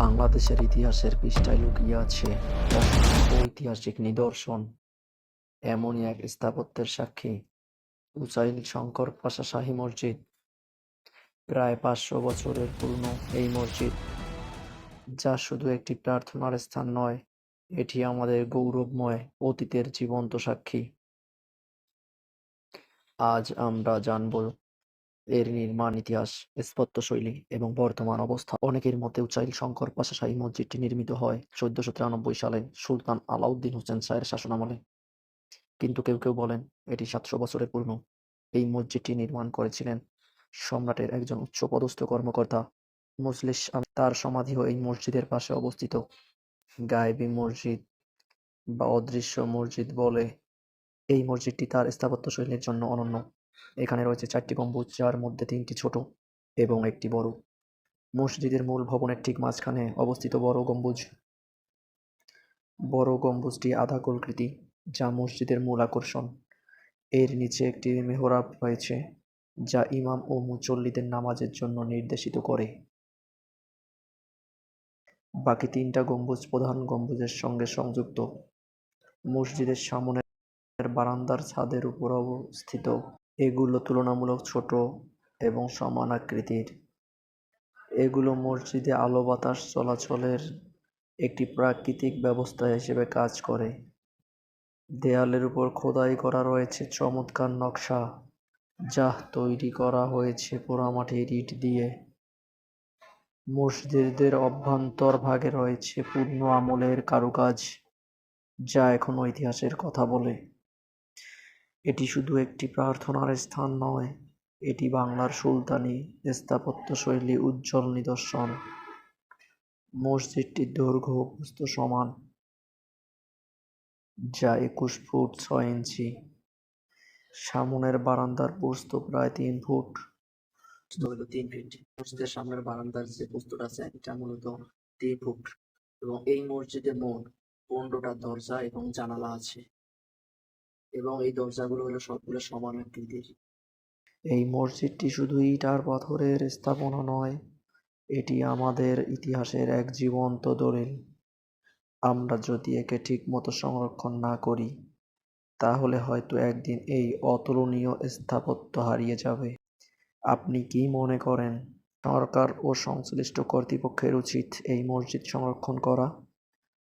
বাংলাদেশের ইতিহাসের পৃষ্ঠায় লুকিয়ে আছে ঐতিহাসিক নিদর্শন। এমনই এক স্থাপত্যের সাক্ষী উচাইল শঙ্কর পাশা শাহী মসজিদ। প্রায় পাঁচশো বছরের পুরনো এই মসজিদ, যা শুধু একটি প্রার্থনার স্থান নয়, এটি আমাদের গৌরবময় অতীতের জীবন্ত সাক্ষী। আজ আমরা জানব এর নির্মাণ ইতিহাস স্থাপত্যশৈলী এবং বর্তমান অবস্থা। অনেকের মতে উচাইল শঙ্কর পাশাশাহী মসজিদটি নির্মিত হয় চোদ্দশো তিরানব্বই সালে সুলতান আলাউদ্দিন হোসেন শাহের শাসনামলে। কিন্তু কেউ কেউ বলেন এটি সাতশো বছরের পুরনো। এই মসজিদটি নির্মাণ করেছিলেন সম্রাটের একজন উচ্চপদস্থ কর্মকর্তা মজলিস তার সমাধিও এই মসজিদের পাশে অবস্থিত গায়েবী মসজিদ বা অদৃশ্য মসজিদ বলে এই মসজিদটি তার স্থাপত্যশৈলীর জন্য অনন্য। এখানে রয়েছে চারটি গম্বুজ, যার মধ্যে তিনটি ছোট এবং একটি বড়। মসজিদের মূল ভবনের ঠিক মাঝখানে অবস্থিত বড় গম্বুজ। বড় গম্বুজটি আধা গোলকৃতি, যা মসজিদের মূল আকর্ষণ। এর নিচে একটি মেহরাব রয়েছে, যা ইমাম ও মুসল্লিদের নামাজের জন্য নির্দেশিত করে। বাকি তিনটা গম্বুজ প্রধান গম্বুজের সঙ্গে সংযুক্ত। মসজিদের সামনের বারান্দার ছাদের উপর অবস্থিত। এগুলো তুলনামূলক ছোট এবং সমান আকৃতির। এগুলো মসজিদে আলো বাতাস চলাচলের একটি প্রাকৃতিক ব্যবস্থা হিসেবে কাজ করে। দেয়ালের উপর খোদাই করা রয়েছে চমৎকার নকশা যা তৈরি করা হয়েছে পোড়ামাটির ইট দিয়ে। মসজিদের অভ্যন্তর ভাগে রয়েছে পূর্ণ আমলের কারুকাজ, যা এখনও ইতিহাসের কথা বলে। এটি শুধু একটি প্রার্থনার স্থান নয়, এটি বাংলার সুলতানি স্থাপত্যশৈলী উজ্জ্বল নিদর্শন। মসজিদটির দৈর্ঘ্য প্রস্থ সমান, যা একুশ ফুট ছয় ইঞ্চি। সামনের বারান্দার প্রস্থ প্রায় তিন ফুট। তিন ফিট মসজিদের সামনের বারান্দার যে প্রস্তুত আছে, এটা মূলত তিন ফুট। এবং এই মসজিদে মোট পনেরোটা দরজা এবং জানালা আছে। এবং এই দরজাগুলো হলো সবগুলো সমান আকৃতির। এই মসজিদটি শুধু ইট আর পাথরের স্থাপনা নয় এটি আমাদের ইতিহাসের এক জীবন্ত দলিল। আমরা যদি একে ঠিকমতো সংরক্ষণ না করি তাহলে হয়তো একদিন এই অতুলনীয় স্থাপত্য হারিয়ে যাবে। আপনি কি মনে করেন সরকার ও সংশ্লিষ্ট কর্তৃপক্ষের উচিত এই মসজিদ সংরক্ষণ করা?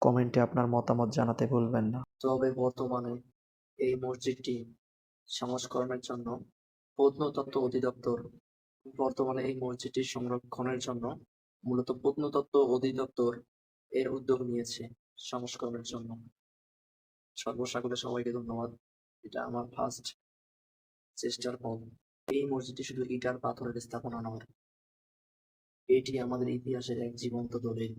কমেন্টে আপনার মতামত জানাতে ভুলবেন না। তবে বর্তমানে এই মসজিদটি সংস্করণের জন্য প্রত্নতত্ত্ব অধিদপ্তর। বর্তমানে এই মসজিদটি সংরক্ষণের জন্য মূলত প্রত্নতত্ত্ব অধিদপ্তর এর উদ্যোগ নিয়েছে সংস্করণের জন্য। সর্বসাগরে সবাইকে ধন্যবাদ। এটা আমার ফার্স্ট চেষ্টার ফল। এই মসজিদটি শুধু ইটার পাথরের স্থাপনা নয়, এটি আমাদের ইতিহাসের এক জীবন্ত দলিল।